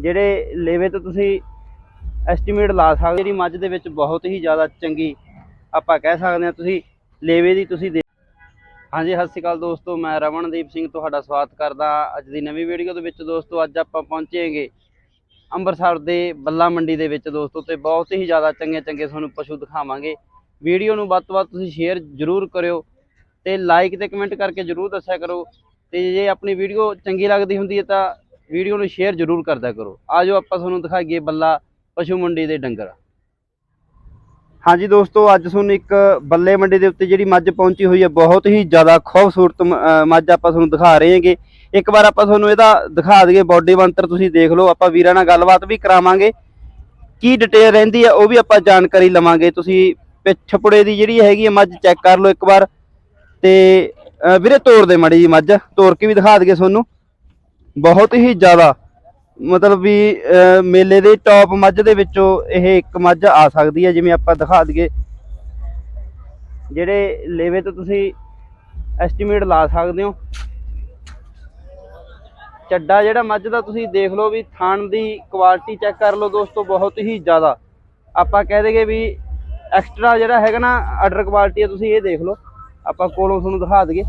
ਜਿਹੜੇ ਲੇਵੇ ਤੋਂ ਤੁਸੀਂ ਐਸਟੀਮੇਟ ਲਾ ਸਕਦੇ ਜਿਹੜੀ ਮੱਝ ਦੇ ਵਿੱਚ ਬਹੁਤ ਹੀ ਜ਼ਿਆਦਾ ਚੰਗੀ ਆਪਾਂ ਕਹਿ ਸਕਦੇ ਹਾਂ ਤੁਸੀਂ ਲੇਵੇ ਦੀ ਤੁਸੀਂ ਦੇ- ਹਾਂਜੀ, ਸਤਿ ਸ਼੍ਰੀ ਅਕਾਲ ਦੋਸਤੋ, ਮੈਂ ਰਮਨਦੀਪ ਸਿੰਘ ਤੁਹਾਡਾ ਸਵਾਗਤ ਕਰਦਾ ਅੱਜ ਦੀ ਨਵੀਂ ਵੀਡੀਓ ਦੇ ਵਿੱਚ। ਦੋਸਤੋ, ਅੱਜ ਆਪਾਂ ਪਹੁੰਚੇਗੇ ਅੰਮ੍ਰਿਤਸਰ ਦੇ ਬੱਲਾ ਮੰਡੀ ਦੇ ਵਿੱਚ ਦੋਸਤੋ, ਤੇ ਬਹੁਤ ਹੀ ਜ਼ਿਆਦਾ ਚੰਗੇ ਚੰਗੇ ਤੁਹਾਨੂੰ ਪਸ਼ੂ ਦਿਖਾਵਾਂਗੇ। ਵੀਡੀਓ ਨੂੰ ਵੱਧ ਤੋਂ ਵੱਧ ਤੁਸੀਂ ਸ਼ੇਅਰ ਜ਼ਰੂਰ ਕਰਿਓ ਤੇ ਲਾਈਕ ਤੇ ਕਮੈਂਟ ਕਰਕੇ ਜ਼ਰੂਰ ਦੱਸਿਆ ਕਰੋ। ਤੇ ਜੇ ਆਪਣੀ ਵੀਡੀਓ ਚੰਗੀ ਲੱਗਦੀ ਹੁੰਦੀ ਹੈ ਤਾਂ ਵੀਡੀਓ ਨੂੰ ਸ਼ੇਅਰ ਜ਼ਰੂਰ ਕਰਦਾ ਕਰੋ। ਆਜੋ ਆਪਾਂ ਤੁਹਾਨੂੰ ਦਿਖਾਈਏ ਬੱਲਾ ਪਸ਼ੂ ਮੰਡੀ ਦੇ ਡੰਗਰ। ਹਾਂਜੀ ਦੋਸਤੋ, ਅੱਜ ਤੁਹਾਨੂੰ ਇੱਕ ਬੱਲੇ ਮੰਡੀ ਦੇ ਉੱਤੇ ਜਿਹੜੀ ਮੱਝ ਪਹੁੰਚੀ ਹੋਈ ਹੈ, ਬਹੁਤ ਹੀ ਜ਼ਿਆਦਾ ਖੂਬਸੂਰਤ ਮੱਝ ਆਪਾਂ ਤੁਹਾਨੂੰ ਦਿਖਾ ਰਹੇ ਹਾਂਗੇ। ਇੱਕ ਵਾਰ ਆਪਾਂ ਤੁਹਾਨੂੰ ਇਹਦਾ ਦਿਖਾ ਦਈਏ ਬਾਡੀ ਬੰਤਰ ਤੁਸੀਂ ਦੇਖ ਲਓ। ਆਪਾਂ ਵੀਰਾਂ ਨਾਲ ਗੱਲਬਾਤ ਵੀ ਕਰਾਵਾਂਗੇ। ਕੀ ਡਿਟੇਲ ਰਹਿੰਦੀ ਹੈ, ਉਹ ਵੀ ਆਪਾਂ ਜਾਣਕਾਰੀ ਲਵਾਂਗੇ। ਤੁਸੀਂ ਪਿੱਛ ਪੁੜੇ ਦੀ ਜਿਹੜੀ ਹੈਗੀ ਹੈ ਮੱਝ ਚੈੱਕ ਕਰ ਲਓ ਇੱਕ ਵਾਰ। ਤੇ ਵੀਰੇ ਤੋੜ ਦੇ ਮਾੜੀ ਜੀ ਮੱਝ। ਤੋੜ ਕੇ ਵੀ ਦਿਖਾ ਦਈਏ ਤੁਹਾਨੂੰ। ਬਹੁਤ ਹੀ ਜ਼ਿਆਦਾ, ਮਤਲਬ ਵੀ ਮੇਲੇ ਦੇ ਟੌਪ ਮੱਝ ਦੇ ਵਿੱਚੋਂ ਇਹ ਇੱਕ ਮੱਝ ਆ ਸਕਦੀ ਹੈ, ਜਿਵੇਂ ਆਪਾਂ ਦਿਖਾ ਦਈਏ। ਜਿਹੜੇ ਲੇਵੇ ਤੋਂ ਤੁਸੀਂ ਐਸਟੀਮੇਟ ਲਾ ਸਕਦੇ ਹੋ। ਚੱਡਾ ਜਿਹੜਾ ਮੱਝ ਦਾ ਤੁਸੀਂ ਦੇਖ ਲਓ ਵੀ ਥਣ ਦੀ ਕੁਆਲਿਟੀ ਚੈੱਕ ਕਰ ਲਓ ਦੋਸਤੋ, ਬਹੁਤ ਹੀ ਜ਼ਿਆਦਾ। ਆਪਾਂ ਕਹਿ ਦੇਗੇ ਵੀ ਐਕਸਟਰਾ ਜਿਹੜਾ ਹੈਗਾ ਨਾ ਆਰਡਰ ਕੁਆਲਿਟੀ ਹੈ, ਤੁਸੀਂ ਇਹ ਦੇਖ ਲਓ। ਆਪਾਂ ਕੋਲੋਂ ਤੁਹਾਨੂੰ ਦਿਖਾ ਦਈਏ।